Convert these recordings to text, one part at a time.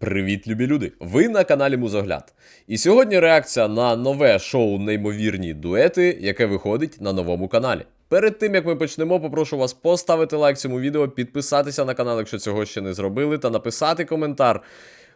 Привіт, любі люди! Ви на каналі Музогляд. І сьогодні реакція на нове шоу Неймовірні дуети, яке виходить на новому каналі. Перед тим як ми почнемо, попрошу вас поставити лайк цьому відео, підписатися на канал, якщо цього ще не зробили, та написати коментар.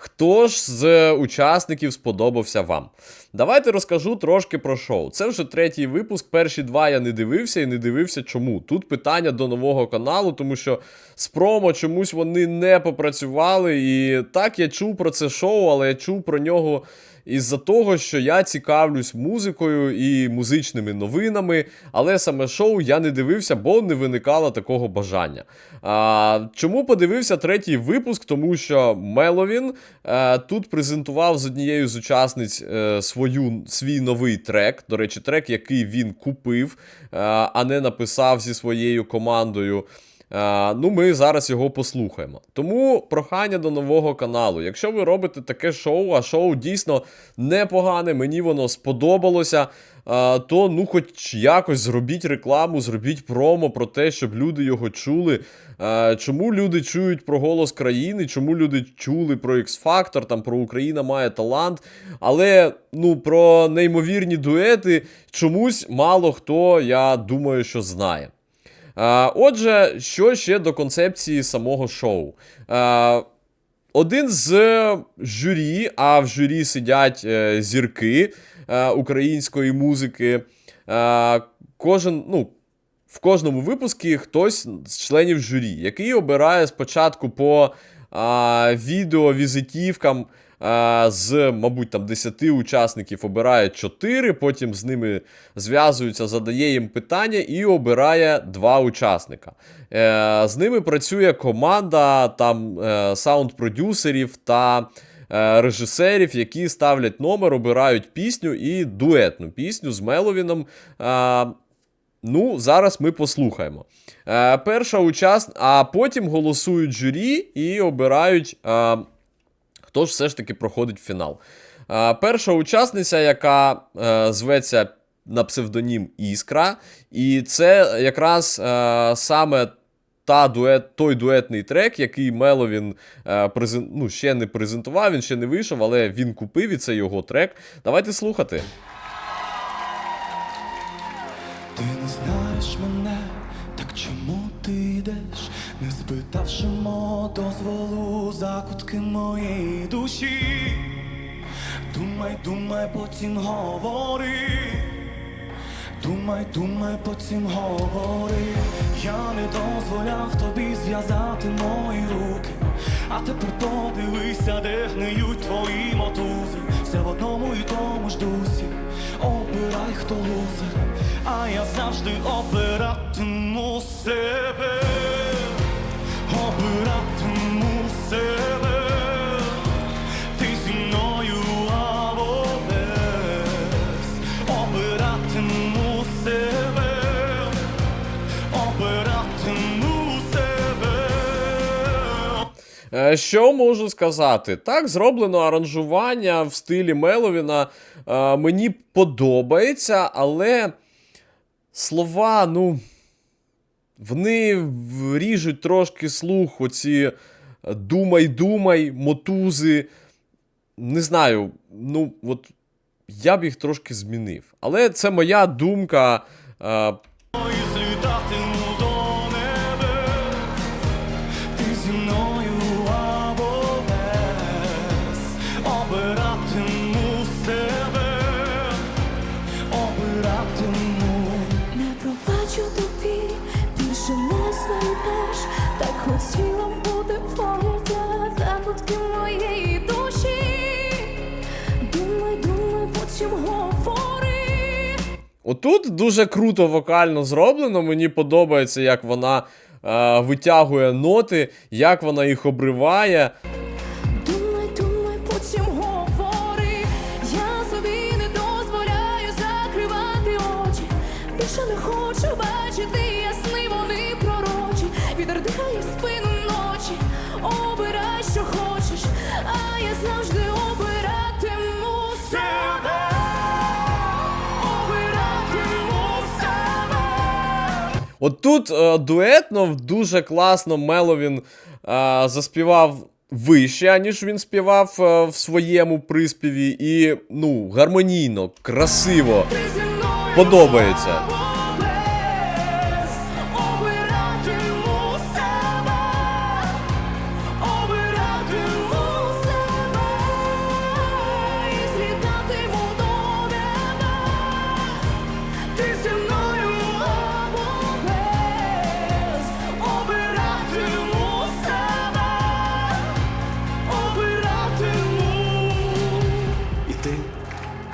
Хто ж з учасників сподобався вам? Давайте розкажу трошки про шоу. Це вже третій випуск. Перші два я не дивився і не дивився чому. Тут питання до нового каналу, тому що з промо чомусь вони не попрацювали. І так я чув про це шоу, але я чув про нього із-за того, що я цікавлюсь музикою і музичними новинами, але саме шоу я не дивився, бо не виникало такого бажання. А, Чому подивився третій випуск? Тому що Меловін е, тут презентував з однією з учасниць е, свою, свій новий трек. До речі, трек, який він купив, е, а не написав зі своєю командою. Е, ну, ми зараз його послухаємо. Тому прохання до нового каналу. Якщо ви робите таке шоу, а шоу дійсно непогане, мені воно сподобалося. е, То ну, хоч якось зробіть рекламу, зробіть промо про те, щоб люди його чули. Е, Чому люди чують про голос країни? Чому люди чули про X-Factor, там про Україна має талант. Але ну, про неймовірні дуети чомусь мало хто, я думаю, що знає. Отже, що ще до концепції самого шоу? Один з журі, а в журі сидять е, зірки е, української музики. Кожен, ну, в кожному випуску хтось з членів журі, який обирає спочатку по а, відео-візитівкам а, з, мабуть, там 10 учасників обирає 4, потім з ними зв'язується, задає їм питання і обирає 2 учасника. Е, з ними працює команда там е, саунд-продюсерів та е, режисерів, які ставлять номер, обирають пісню і дуетну пісню з Меловіном. Ну, зараз ми послухаємо. Перша участь, а потім голосують журі і обирають, хто ж все ж таки проходить фінал. Перша учасниця, яка е, зветься на псевдонім Іскра, і це якраз е, саме та дует, той дуетний трек, який Меловін е, презен, ну, ще не презентував, він ще не вийшов, але він купив і це його трек. Давайте слухати. Ти не знаєш мене, так чому ти йдеш, не спитавши мого дозволу закутки моєї душі. Думай, думай, потім говори. Думай, думай, потім говори. Я не дозволяв тобі зв'язати мої руки. А тепер подивися, де гниють твої мотузи. Все в одному і тому ж дусі. Обирай, хто лузер, а я завжди обиратиму себе. Себе. Ти зі мною або без. Обиратиму себе. Обиратиму себе. Е, Що можу сказати? Так, зроблено аранжування в стилі Меловіна. Е, Мені подобається, але слова, ну. Вони ріжуть трошки слух, оці думай, думай, мотузи. Не знаю, ну, от я б їх трошки змінив. Але це моя думка. Е, Отут дуже круто вокально зроблено. Мені подобається, як вона е, витягує ноти, як вона їх обриває. От тут е, дуетно дуже класно Меловін е, заспівав вище, ніж він співав е, в своєму приспіві, і ну, гармонійно, красиво. Подобається.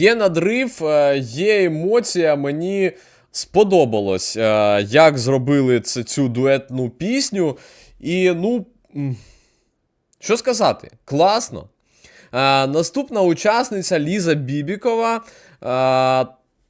Є надрив, е, є емоція. Мені сподобалось, е, як зробили цю дуетну пісню. І, ну, що сказати, класно. Е, Наступна учасниця Ліза Бібікова.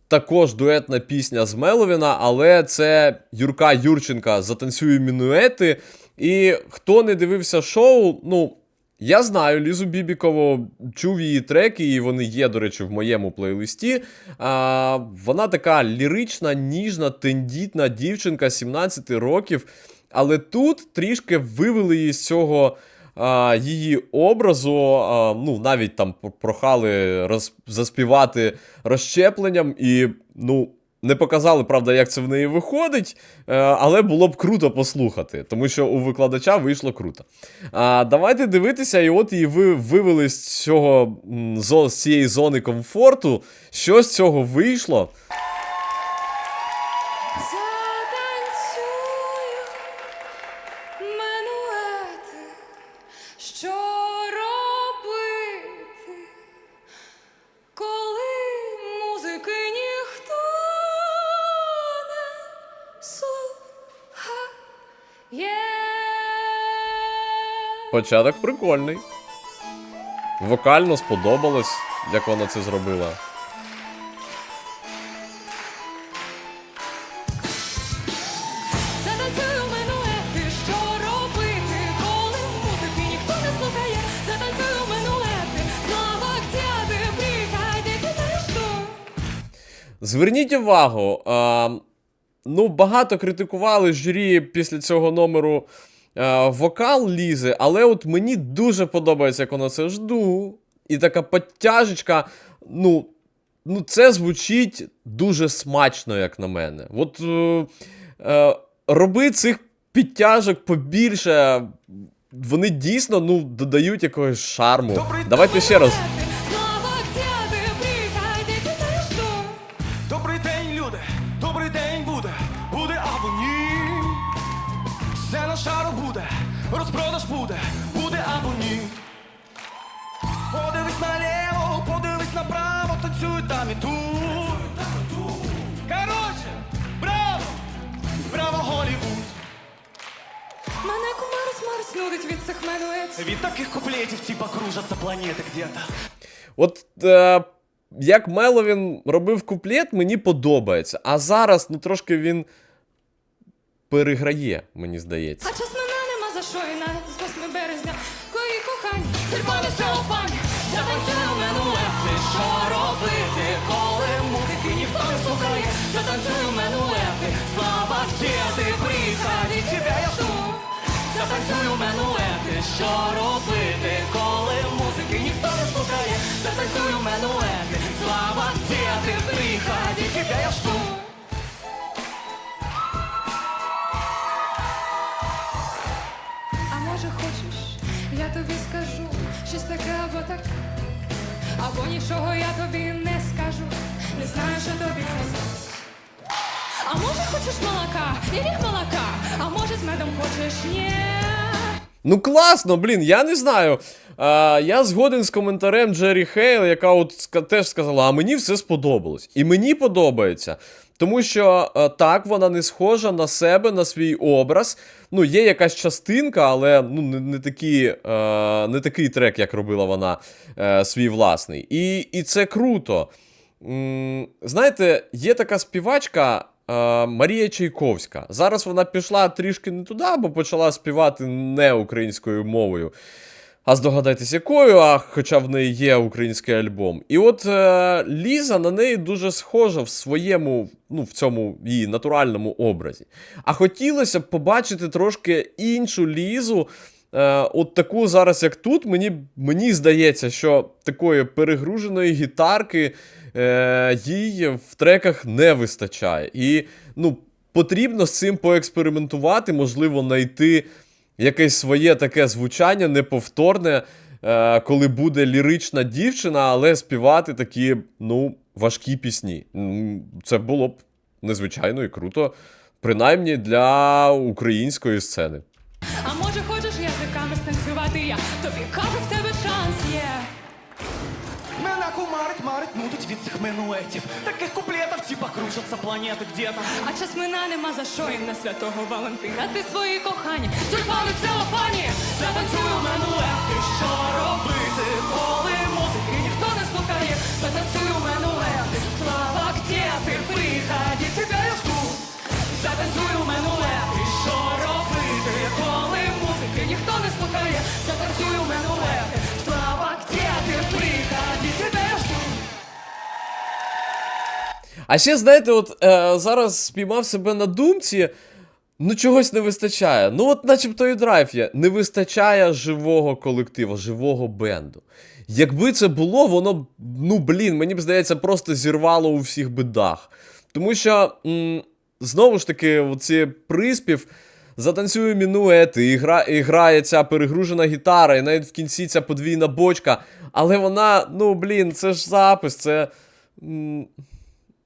Також дуетна пісня з Меловіна, але це Юрка Юрченка затанцює мінуети. І хто не дивився шоу, ну, я знаю Лізу Бібікову, чув її треки, і вони є, до речі, в моєму плейлисті. А, вона така лірична, ніжна, тендітна дівчинка 17 років. Але тут трішки вивели її з цього а, її образу. А, ну, навіть там прохали роз, заспівати розщепленням, і ну. Не показали, правда, як це в неї виходить, е, але було б круто послухати, тому що у викладача вийшло круто. А, давайте дивитися, і от її ви вивели з цього з цієї зони комфорту. Що з цього вийшло? Затанцюю минуети, що Початок прикольний. Вокально сподобалось, як вона це зробила. Зверніть увагу, а, ну, багато критикували журі після цього номеру вокал Лізи, але от мені дуже подобається, як вона це жду. І така підтяжечка, ну, ну, це звучить дуже смачно, як на мене. От е, е, роби цих підтяжок побільше. Вони дійсно ну, додають якогось шарму. Добрий Давайте ще раз. Танцюй там і тут. Короче, браво! Браво, Голівуд! Мене кумарить Марс нудить від цих минуетів. Від таких куплетів типа кружаться планети где-то. От е, як Меловін робив куплет, мені подобається. А зараз, ну трошки він переграє, мені здається. А час мене нема за що і навіть з 8 березня. Кої кохань, червоний целофан. Затанцюю минуети, що робити, коли музики ніхто не слухає. Затанцюю менуети, слава діти, приходи, тебе я жду. Затанцюю менуети, що робити, коли музики ніхто не слухає. Затанцюю менуети, слава діти, приходи, тебе я жду. Або нічого я тобі не скажу. Не знаю, що тобі казати. А може хочеш молока? Я ліг молока, а може з медом хочеш? Ні. Ну класно, блін, я не знаю. А, я згоден з коментарем Джері Хейл, яка от теж сказала, а мені все сподобалось. І мені подобається. Тому що е, так, вона не схожа на себе, на свій образ. Ну, є якась частинка, але ну, не, не, такі, е, не такий трек, як робила вона е, свій власний. І, і це круто. М, Знаєте, є така співачка е, Марія Чайковська. Зараз вона пішла трішки не туди, бо почала співати не українською мовою. А здогадайтесь, якою, а хоча в неї є український альбом. І от е, Ліза на неї дуже схожа в своєму, ну, в цьому її натуральному образі. А хотілося б побачити трошки іншу Лізу. Е, от таку зараз, як тут, мені, мені здається, що такої перегруженої гітарки е, їй в треках не вистачає. І ну, потрібно з цим поекспериментувати, можливо, знайти якесь своє таке звучання неповторне, е, коли буде лірична дівчина, але співати такі, ну, важкі пісні. Це було б незвичайно і круто, принаймні для української сцени. Від минуетів. Таких куплетов, типа кружаться планети где-то. А час мина нема за що їм на святого Валентина. Ти свої кохання, тюльпани в целофані. Затанцюю минуле, ти що робити, коли А ще, знаєте, от е, зараз спіймав себе на думці. Ну, чогось не вистачає. Ну, от, начебто, і драйв є. Не вистачає живого колективу, живого бенду. Якби це було, воно, ну блін, мені б здається, просто зірвало у всіх бедах. Тому що, м, знову ж таки, оці приспів. Затанцюю мінуети, і, гра, і грає ця перегружена гітара, і навіть в кінці ця подвійна бочка. Але вона, ну блін, це ж запис, це.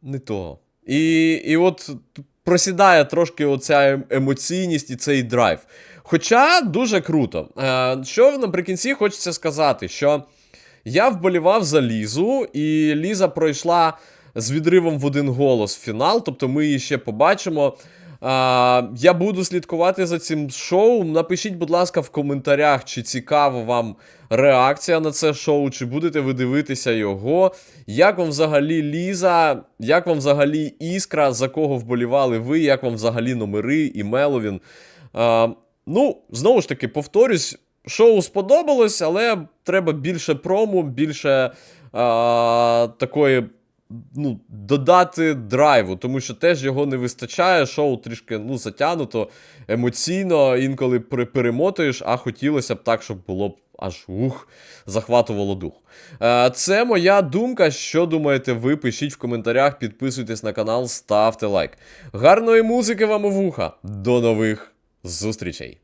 Не то. І, і от просідає трошки оця ем- емоційність і цей драйв. Хоча дуже круто. Е, що наприкінці хочеться сказати, що я вболівав за Лізу, і Ліза пройшла з відривом в один голос в фінал, тобто ми її ще побачимо. Я буду слідкувати за цим шоу. Напишіть, будь ласка, в коментарях, чи цікава вам реакція на це шоу, чи будете ви дивитися його. Як вам взагалі Ліза, як вам взагалі Іскра, за кого вболівали ви, як вам взагалі номери і Меловін. А, ну, знову ж таки, повторюсь, шоу сподобалось, але треба більше прому, більше а, такої ну, додати драйву, тому що теж його не вистачає. Шоу трішки ну, затягнуто емоційно, інколи перемотуєш, а хотілося б так, щоб було б аж ух, захватувало дух. Е, це моя думка. Що думаєте ви? Пишіть в коментарях, підписуйтесь на канал, ставте лайк. Гарної музики вам у вуха. До нових зустрічей!